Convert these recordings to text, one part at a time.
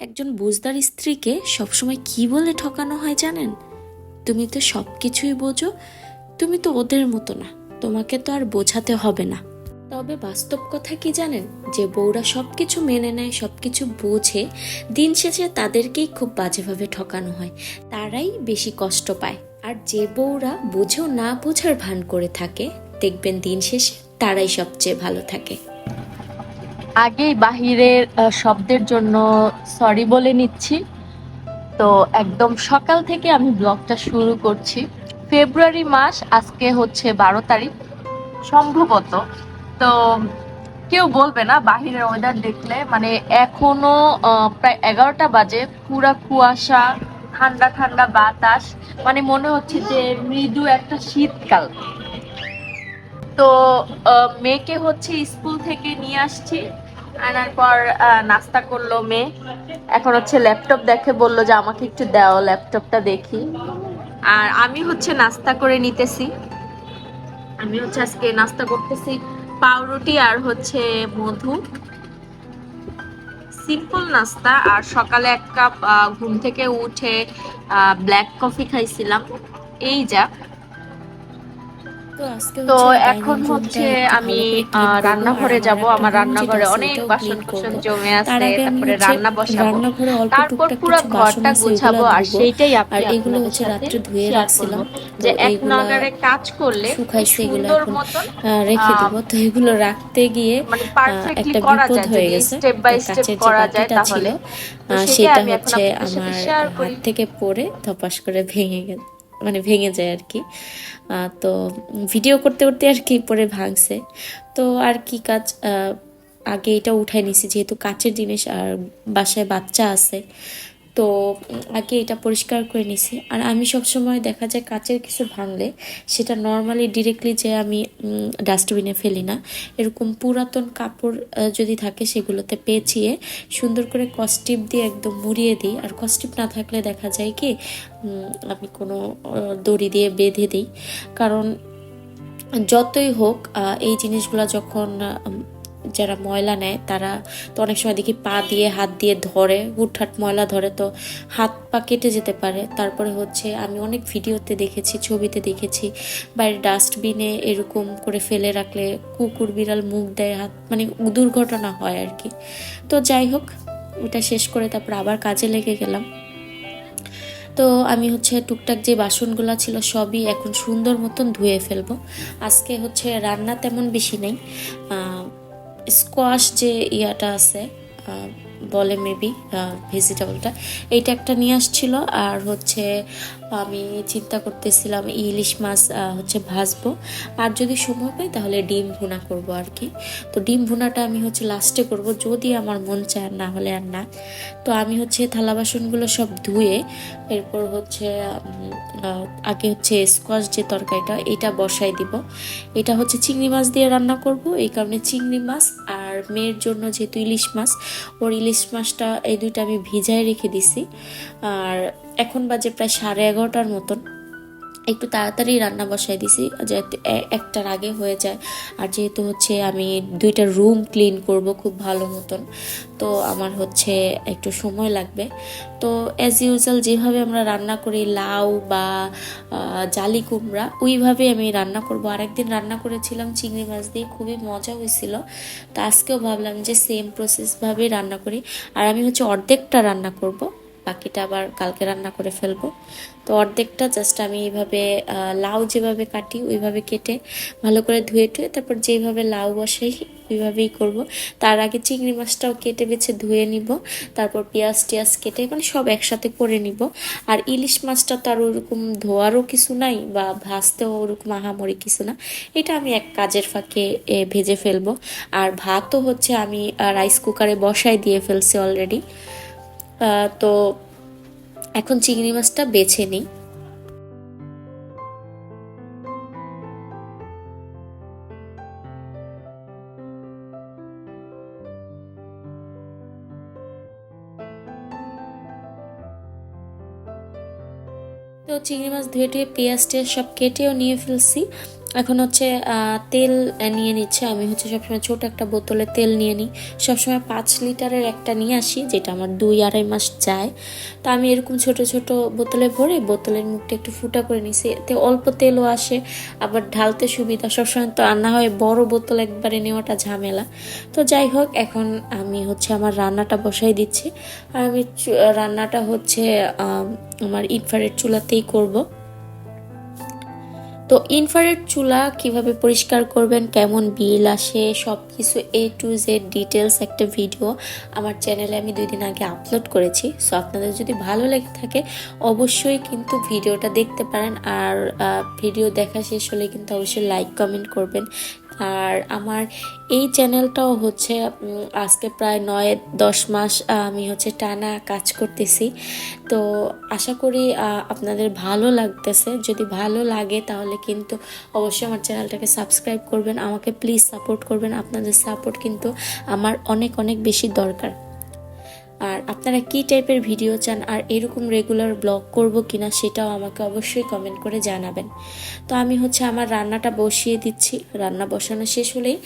একজন বোঝদার স্ত্রীকে সবসময় কি বলে ঠকানো হয় জানেন? তুমি তো সব কিছুই বোঝো, তুমি তো ওদের মতো না, তোমাকে তো আর বোঝাতে হবে না। তবে বাস্তব কথা কি জানেন? যে বউরা সব কিছু মেনে নেয় সব কিছু বোঝে, দিন শেষে তাদেরকেই খুব বাজেভাবে ঠকানো হয়। তারাই বেশি কষ্ট পায়। আর যে বউরা বোঝেও না বোঝার ভান করে থাকে, দেখবেন দিন শেষে তারাই সবচেয়ে ভালো থাকে। আগেই বাহিরের শব্দের জন্য সরি বলে নিচ্ছি। তো একদম সকাল থেকে আমি ব্লগটা শুরু করছি। ফেব্রুয়ারি মাস, আজকে হচ্ছে বারো তারিখ, সম্ভবত। তো কেউ বলবে না, বাহিরের ওয়েদার দেখলে। মানে এখনও প্রায় এগারোটা বাজে, পুরা কুয়াশা, ঠান্ডা ঠান্ডা বাতাস। মানে মনে হচ্ছে যে মৃদু একটা শীতকাল। তো মেয়েকে হচ্ছে স্কুল থেকে নিয়ে আসছি। আনার পর নাস্তা করল মেয়ে। এখন হচ্ছে ল্যাপটপ দেখে বলল যে আমাকে একটু দাও ল্যাপটপটা দেখি। আর আমি হচ্ছে নাস্তা করে নিতেছি। আমি হচ্ছে আজকে নাস্তা করতেছি পাউরুটি আর হচ্ছে মধু। সিম্পল নাস্তা আর সকালে এক কাপ ঘুম থেকে উঠে ব্ল্যাক কফি খাইছিলাম। এই যা। তো এখন হচ্ছে আমি রান্নাঘরে যাব আমার রান্নাঘরে অনেক বাসন। কোসন জমে আছে তারপরে রান্না বসাবো। তারপর পুরো ঘরটা গুছাবো আর সেইটাই আর এগুলো হচ্ছে রাত্রে ধুয়ে রাখছিলাম। যে এক নগারে কাজ করলে শুকাইছে এগুলো এখন রেখে দিব। তো এগুলো রাখতে গিয়ে মানে পারফেক্টলি একটা করা বিপদ যায় হয়ে গেছে। স্টেপ বাই স্টেপ করা যায় তাহলে। সেটা হচ্ছে আমার হাত থেকে পড়ে ধপাস করে ভেঙে গেল। মানে ভেঙে যায় আর কি। তো ভিডিও করতে করতে আর কি পরে ভাঙছে। তো আর কি কাজ আগে এটা উঠাই নিছি, যেহেতু কাচের জিনিস আর বাসায় বাচ্চা আছে। তো আগে এটা পরিষ্কার করে নিছি। আর আমি সবসময় দেখা যায় কাচের কিছু ভাঙলে সেটা নর্মালি ডিরেক্টলি যে আমি ডাস্টবিনে ফেলি না। এরকম পুরাতন কাপড় যদি থাকে সেগুলোতে পেঁচিয়ে সুন্দর করে কস্টিপ দিয়ে একদম মুড়িয়ে দিই। আর কস্টিপ না থাকলে দেখা যায় কি আমি কোনো দড়ি দিয়ে বেঁধে দিই। কারণ যতই হোক এই জিনিসগুলো যখন যারা ময়লা নেয়, তারা তো অনেক সময় দেখি পা দিয়ে, হাত দিয়ে ধরে, হুটহাট ময়লা ধরে, তো হাত পা কেটে যেতে পারে। তারপরে হচ্ছে আমি অনেক ভিডিওতে দেখেছি, ছবিতে দেখেছি বাইরে ডাস্টবিনে এরকম করে ফেলে রাখলে কুকুর, বিড়াল মুখ দেয়, হাত মানে দুর্ঘটনা হয় আর কি। তো যাই হোক ওটা শেষ করে তারপর আবার কাজে লেগে গেলাম। তো আমি হচ্ছে টুকটাক যে বাসনগুলো ছিল সবই এখন সুন্দর মতন ধুয়ে ফেলব। আজকে হচ্ছে রান্না তেমন বেশি নেই। স্কোয়াশ যে ইয়াটা আছে বলে মেবি ভেজিটেবলটা এইটা একটা নিয়ে আসছিল, আর হচ্ছে আমি চিন্তা করতেছিলাম ইলিশ মাছ হচ্ছে ভাজবো। আর যদি সময় পাই তাহলে ডিম ভুনা করব আর কি। তো ডিম ভুনাটা আমি হচ্ছে লাস্টে করব, যদি আমার মন চায় না হলে আর না। তো আমি হচ্ছে থালা বাসনগুলো সব ধুয়ে, এরপর হচ্ছে আগে হচ্ছে স্কোয়াশ যে তরকারিটা, এটা বসাই দিব। এটা হচ্ছে চিংড়ি মাছ দিয়ে রান্না করব, এই কারণে চিংড়ি মাছ আর মেয়ের জন্য যেহেতু ইলিশ মাছ, ওর ইলিশ মাছটা এই দুইটা আমি ভিজায় রেখে দিছি। আর এখন বাজে প্রায় সাড়ে এগারোটার মতন। একটু তাড়াতাড়ি রান্না বসাই দিছি, যাতে একটার আগে হয়ে যায়। আর যেহেতু হচ্ছে আমি দুইটা রুম ক্লিন করব খুব ভালো মতন, তো আমার হচ্ছে একটু সময় লাগবে। তো অ্যাজ ইউজুয়াল যেভাবে আমরা রান্না করি, লাউ বা জালি কুমড়া ওইভাবে আমি রান্না করব। আরেকদিন রান্না করেছিলাম চিংড়ি মাছ দিয়ে, খুবই মজা হয়েছিল। তো আজকেও ভাবলাম যে সেম প্রসেসভাবেই রান্না করি। আর আমি হচ্ছে অর্ধেকটা রান্না করব। বাকিটা আবার কালকে রান্না করে ফেলব। তো অর্ধেকটা জাস্ট আমি এইভাবে লাউ যেভাবে কাটি ওইভাবে কেটে ভালো করে ধুয়ে টুয়ে তারপর যেইভাবে লাউ বসাই ওইভাবেই করব। তার আগে চিংড়ি মাছটাও কেটে বেছে ধুয়ে নিব, তারপর পেঁয়াজ টিয়াজ কেটে মানে সব একসাথে করে নিব। আর ইলিশ মাছটা তো আর ওরকম ধোয়ারও কিছু নাই বা ভাজতেও ওরকম আহামরি কিছু না। এটা আমি এক কাজের ফাঁকে ভেজে ফেলব। আর ভাতও হচ্ছে আমি রাইস কুকারে বসাই দিয়ে ফেলছি অলরেডি তো এখন চিংড়ি মাছটা বেছে নিই। তো চিংড়ি মাছ ধুয়ে টুয়ে পেঁয়াজ টেয়াজ সব কেটেও নিয়ে ফেলছি। এখন হচ্ছে তেল নিয়ে নিচ্ছে। আমি হচ্ছে সবসময় ছোট একটা বোতলে তেল নিয়ে নিই। সবসময় পাঁচ লিটারের একটা নিয়ে আসি, যেটা আমার দুই আড়াই মাস যায়। তা আমি এরকম ছোট ছোট বোতলে ভরে বোতলের মুখটা একটু ফুটা করে নিছি। এতে অল্প তেলও আসে, আবার ঢালতে সুবিধা। সবসময় তো রান্না হয় বড় বোতল একবারে নেওয়াটা ঝামেলা। তো যাই হোক, এখন আমি হচ্ছে আমার রান্নাটা বসাই দিচ্ছি। আর আমি রান্নাটা হচ্ছে আমার ইনফ্রারেড চুলাতেই করব। তো ইনফ্রারেড চুলা কীভাবে পরিষ্কার করবেন, কেমন বিল আসে সব কিছু এ টু জেড ডিটেলস একটা ভিডিও আমার চ্যানেলে আমি দুই দিন আগে আপলোড করেছি। সো আপনাদের যদি ভালো লেগে থাকে, অবশ্যই কিন্তু ভিডিওটা দেখতে পারেন। আর ভিডিও দেখা শেষ হলে কিন্তু অবশ্যই লাইক কমেন্ট করবেন। আর আমার এই চ্যানেলটাও হচ্ছে আজকে প্রায় নয়, দশ মাস আমি হচ্ছে টানা কাজ করতেছি। তো আশা করি আপনাদের ভালো লাগতেছে। যদি ভালো লাগে, তাহলে কিন্তু অবশ্যই আমার চ্যানেলটাকে সাবস্ক্রাইব করবেন। আমাকে প্লিজ সাপোর্ট করবেন। আপনাদের সাপোর্ট কিন্তু আমার অনেক অনেক বেশি দরকার। আর আপনারা কি টাইপের ভিডিও চান আর এরকম রেগুলার ব্লগ করব কিনা সেটাও আমাকে অবশ্যই কমেন্ট করে জানাবেন। তো আমি হচ্ছে আমার রান্নাটা বসিয়ে দিচ্ছি। রান্না বসানো শেষ হলেই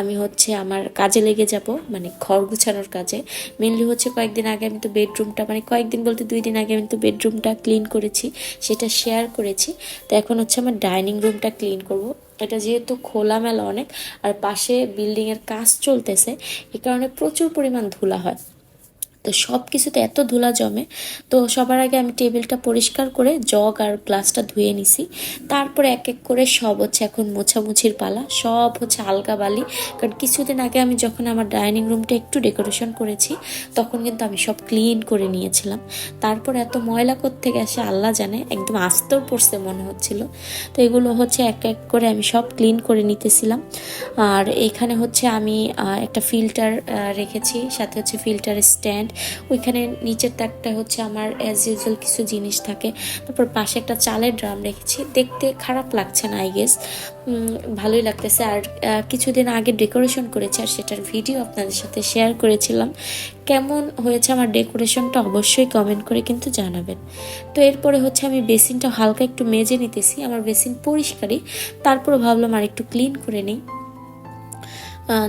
আমি হচ্ছে আমার কাজে লেগে যাব মানে ঘর গুছানোর কাজে। মেনলি হচ্ছে কয়েকদিন আগে আমি তো বেডরুমটা মানে কয়েকদিন বলতে দুই দিন আগে আমি তো বেডরুমটা ক্লিন করেছি, সেটা শেয়ার করেছি। তো এখন হচ্ছে আমার ডাইনিং রুমটা ক্লিন করব। এটা যেহেতু খোলামেলা অনেক, আর পাশে বিল্ডিংয়ের কাজ চলতেছে, এ কারণে প্রচুর পরিমাণ ধুলা হয়। তো সব কিছুতে এত ধুলা জমে। তো সবার আগে আমি টেবিলটা পরিষ্কার করে জগ আর গ্লাসটা ধুয়ে নিছি। তারপরে এক এক করে সব হচ্ছে এখন মোছামুছির পালা। সব হচ্ছে আলগা বালি। কারণ কিছুদিন আগে আমি যখন আমার ডাইনিং রুমটা একটু ডেকোরেশন করেছি, তখন কিন্তু আমি সব ক্লিন করে নিয়েছিলাম। তারপর এত ময়লা থেকে আসে আল্লাহ জানে, একদম আস্তর পড়ছে মনে হচ্ছিল। তো এগুলো হচ্ছে এক এক করে আমি সব ক্লিন করে নিতেছিলাম। আর এখানে হচ্ছে আমি একটা ফিল্টার রেখেছি। সাথে হচ্ছে ফিল্টার স্ট্যান্ড। ওইখানে নিচের তাকটা হচ্ছে আমার অ্যাজ ইউজুয়াল কিছু জিনিস থাকে। তারপর পাশে একটা চালের ড্রাম রেখেছি। দেখতে খারাপ লাগছে না আই গেস ভালোই লাগতেছে। আর কিছুদিন আগে ডেকোরেশন করেছি আর সেটার ভিডিও আপনাদের সাথে শেয়ার করেছিলাম। কেমন হয়েছে আমার ডেকোরেশনটা অবশ্যই কমেন্ট করে কিন্তু জানাবেন। তো এরপরে হচ্ছে আমি বেসিনটা হালকা একটু মেজে নিতেছি। আমার বেসিন পরিষ্কারই। তারপরে ভাবলাম আর একটু ক্লিন করে নিই।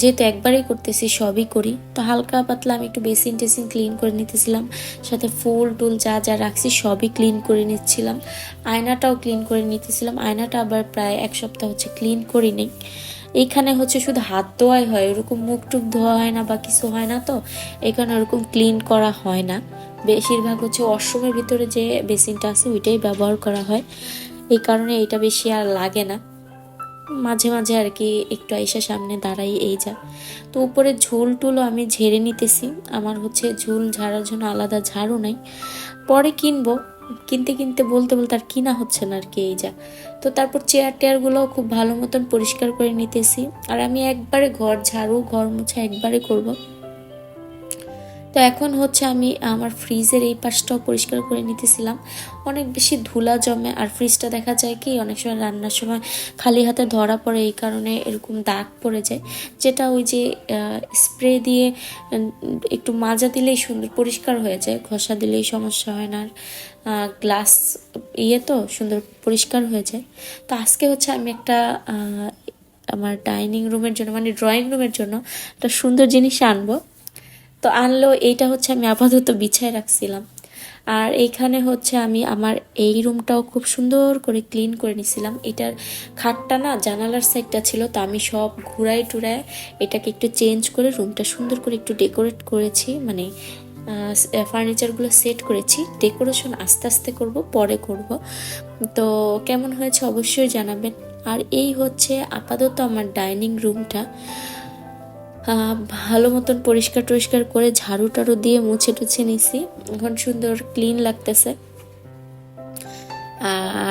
যেহেতু একবারেই করতেছি, সবই করি। তো হালকা পাতলা আমি একটু বেসিন টেসিন ক্লিন করে নিতেছিলাম। সাথে ফুল টুল যা যা রাখছি, সবই ক্লিন করে নিচ্ছিলাম। আয়নাটাও ক্লিন করে নিতেছিলাম। আয়নাটা আবার প্রায় এক সপ্তাহ হচ্ছে ক্লিন করি নেই। এইখানে হচ্ছে শুধু হাত ধোয়াই হয়, ওরকম মুখ টুক ধোয়া হয় না বা কিছু হয় না তো, এখানে ওরকম ক্লিন করা হয় না। বেশিরভাগ হচ্ছে ওয়াশরুমের ভিতরে যে বেসিনটা আছে, ওইটাই ব্যবহার করা হয়। এই কারণে এটা বেশি আর লাগে না। মাঝে মাঝে আর কি একটু আইসা সামনে দাঁড়াই, এই যা। তো উপরে ঝোল টুলও আমি ঝেড়ে নিতেছি। আমার হচ্ছে ঝোল ঝাড়ার জন্য আলাদা ঝাড়ু নাই। পরে কিনবো। কিনতে কিনতে বলতে বলতে আর কিনা হচ্ছে না আর কি, এই যা। তো তারপর চেয়ার টেয়ারগুলোও খুব ভালো মতন পরিষ্কার করে নিতেছি। আর আমি একবারে ঘর ঝাড়ু, ঘর মোছা একবারে করব। তো এখন হচ্ছে আমি আমার ফ্রিজের এই পাশটাও পরিষ্কার করে নিতেছিলাম। অনেক বেশি ধুলা জমে, আর ফ্রিজটা দেখা যায় কি, অনেক সময় রান্নার সময় খালি হাতে ধরা পড়ে, এই কারণে এরকম দাগ পড়ে যায়। যেটা ওই যে স্প্রে দিয়ে একটু মাজা দিলেই সুন্দর, পরিষ্কার হয়ে যায়। ঘষা দিলেই সমস্যা হয় না, আর গ্লাস ইয়ে তো সুন্দর পরিষ্কার হয়ে যায়। তো আজকে হচ্ছে আমি একটা আমার ডাইনিং রুমের জন্য মানে ড্রয়িং রুমের জন্য একটা সুন্দর জিনিস আনব। তো আনলো, এইটা হচ্ছে আমি আপাতত বিছায় রাখছিলাম। আর এইখানে হচ্ছে আমি আমার এই রুমটাও খুব সুন্দর করে ক্লিন করে নিছিলাম। এটার খাটটা না জানালার সাইডটা ছিল, তো আমি সব ঘুরাই টুরায় এটাকে একটু চেঞ্জ করে রুমটা সুন্দর করে একটু ডেকোরেট করেছি মানে ফার্নিচারগুলো সেট করেছি। ডেকোরেশন আস্তে আস্তে করব, পরে করব। তো কেমন হয়েছে অবশ্যই জানাবেন। আর এই হচ্ছে আপাতত আমার ডাইনিং রুমটা। ভালো মতন পরিষ্কার টরিষ্কার করে ঝাড়ু টাড়ু দিয়ে মুছে টুছে নিছি। এখন সুন্দর ক্লিন লাগতেছে।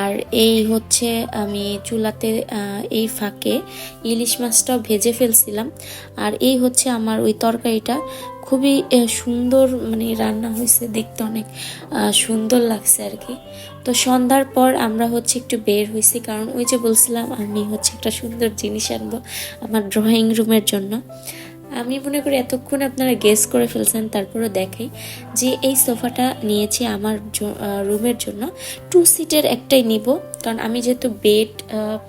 আর এই হচ্ছে আমি চুলাতে এই ফাঁকে ইলিশ মাছটাও ভেজে ফেলছিলাম। আর এই হচ্ছে আমার ওই তরকারিটা। খুবই সুন্দর মানে রান্না হয়েছে দেখতে অনেক সুন্দর লাগছে আর কি। তো সন্ধ্যার পর আমরা হচ্ছে একটু বের হয়েছি, কারণ ওই যে বলছিলাম আমি হচ্ছে একটা সুন্দর জিনিস আনব আমার ড্রয়িং রুমের জন্য। আমি মনে করি এতক্ষণ আপনারা গেস করে ফেলছেন তারপরে দেখাই যে এই সোফাটা নিয়েছি আমার রুমের জন্য। টু সিটের একটাই নিব, কারণ আমি যেহেতু বেড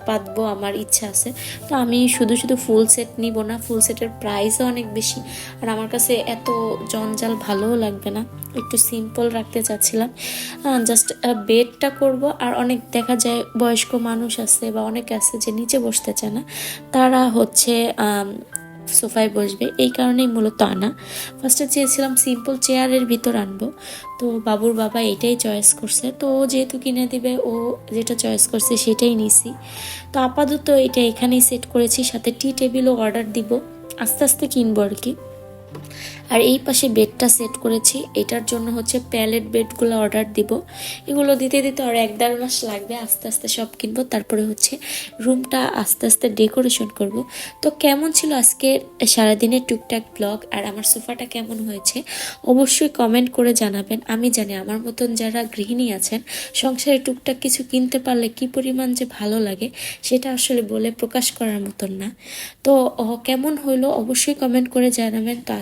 পাতবো, আমার ইচ্ছা আছে। তো আমি শুধু শুধু ফুল সেট নিব না ফুল সেটের প্রাইসও অনেক বেশি। আর আমার কাছে এত জঞ্জাল ভালোও লাগবে না, একটু সিম্পল রাখতে চাচ্ছিলাম। জাস্ট বেডটা করব, আর অনেক দেখা যায় বয়স্ক মানুষ আছে বা অনেক আছে যে নিচে বসতে চায় না। তারা হচ্ছে সোফায় বসবে। এই কারণেই মূলত আনা। ফার্স্টে চেয়েছিলাম সিম্পল চেয়ারের ভিতর আনব। তো বাবুর বাবা এটাই চয়েস করছে। তো ও যেহেতু কিনে দিবে, ও যেটা চয়েস করছে সেটাই নিছি। তো আপাতত এটা এখানেই সেট করেছি। সাথে টি টেবিলও অর্ডার দিব। আস্তে আস্তে কিনবো আর কি। আর এই পাশে বেডটা সেট করেছি। এটার জন্য হচ্ছে প্যালেট বেডগুলো অর্ডার দিব। এগুলো দিতে দিতে আর এক দেড় মাস লাগবে। আস্তে আস্তে সব কিনবো। তারপরে হচ্ছে রুমটা আস্তে আস্তে ডেকোরেশন করব। তো কেমন ছিল আজকের সারাদিনের টুকটাক ব্লগ আর আমার সোফাটা কেমন হয়েছে? অবশ্যই কমেন্ট করে জানাবেন। আমি জানি আমার মতন যারা গৃহিণী আছেন, সংসারে টুকটাক কিছু কিনতে পারলে কি পরিমাণ যে ভালো লাগে সেটা আসলে বলে প্রকাশ করার মতন না। তো কেমন হলো অবশ্যই কমেন্ট করে জানাবেন। তো